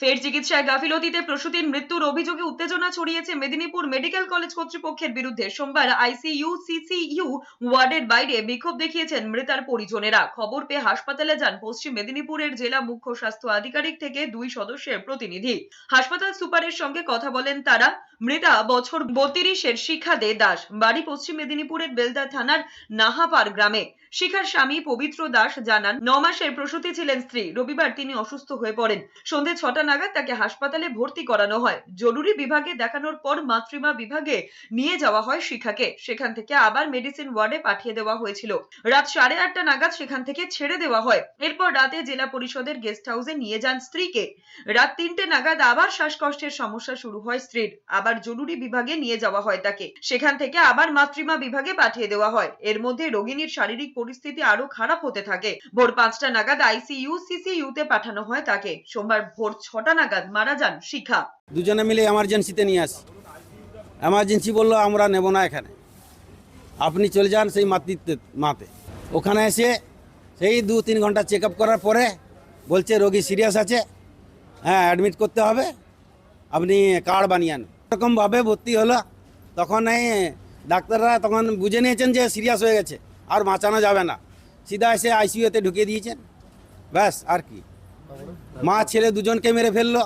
ফের চিকিৎসায় গাফিলতিতে প্রসূতির মৃত্যুর অভিযোগে উত্তেজনা ছড়িয়েছে মেদিনীপুর মেডিকেল কলেজ কর্তৃপক্ষের বিরুদ্ধে। সোমবার আইসিইউ, সিসিইউ ওয়ার্ডের বাইরে বিক্ষোভ দেখিয়েছেন মৃতার পরিজনেরা। খবর পেয়ে হাসপাতালে যান পশ্চিম মেদিনীপুরের জেলা মুখ্য স্বাস্থ্য আধিকারিক থেকে দুই সদস্যের প্রতিনিধি। হাসপাতাল সুপারের সঙ্গে কথা বলেন তারা। মৃতা বছর বত্রিশের শিখা দে দাস, বাড়ি পশ্চিম মেদিনীপুরের বেলদা থানার নাহাপার গ্রামে। শিখার স্বামী পবিত্র দাস জানান, ন মাসের প্রসূতি ছিলেন স্ত্রী, রবিবার তিনি অসুস্থ হয়ে পড়েন। সন্ধে ছটা নাগাদ তাকে হাসপাতালে ভর্তি করানো হয়। জরুরি বিভাগে দেখানোর পর মাতৃমা বিভাগে নিয়ে যাওয়া হয় শিখাকে। সেখান থেকে আবার মেডিসিন ওয়ার্ডে পাঠিয়ে দেওয়া হয়েছিল। রাত সাড়ে আটটা নাগাদ সেখান থেকে ছেড়ে দেওয়া হয়। এরপর রাতে জেলা পরিষদের গেস্ট হাউসে নিয়ে যান স্ত্রীকে। রাত তিনটে নাগাদ আবার শ্বাসকষ্টের সমস্যা শুরু হয় স্ত্রীর। আবার জরুরি বিভাগে নিয়ে যাওয়া হয় তাকে। সেখান থেকে আবার মাতৃমা বিভাগে পাঠিয়ে দেওয়া হয়। এর মধ্যে রোগিনীর শারীরিক পরিস্থিতি আরও খারাপ হতে থাকে। ভোর পাঁচটা নাগাদ আইসিইউ সিসিইউ তে পাঠানো হয় তাকে। সোমবার ভোর ছটা নাগাদ মারা যান শিখা। দুজনে মিলে এমার্জেন্সিতে নিয়ে আসি। এমার্জেন্সি বলল, আমরা নেব না এখানে। আপনি চলে যান সেই মাতৃত্ব, মাতে। ওখানে এসে সেই দু তিন ঘণ্টা চেক করার পরে বলছে, রোগী সিরিয়াস আছে। হ্যাঁ অ্যাডমিট করতে হবে। আপনি কার্ড বানিয়ে আন এরকমভাবে ভর্তি হলো। তখন এই ডাক্তাররা তখন বুঝে নিয়েছেন যে সিরিয়াস হয়ে গেছে, আর বাঁচানো যাবে না। সিধা এসে আইসিইউতে ঢুকিয়ে দিয়েছেন। ব্যাস, আর কি। মা, ছেলে দুজনকে মেরে ফেলল।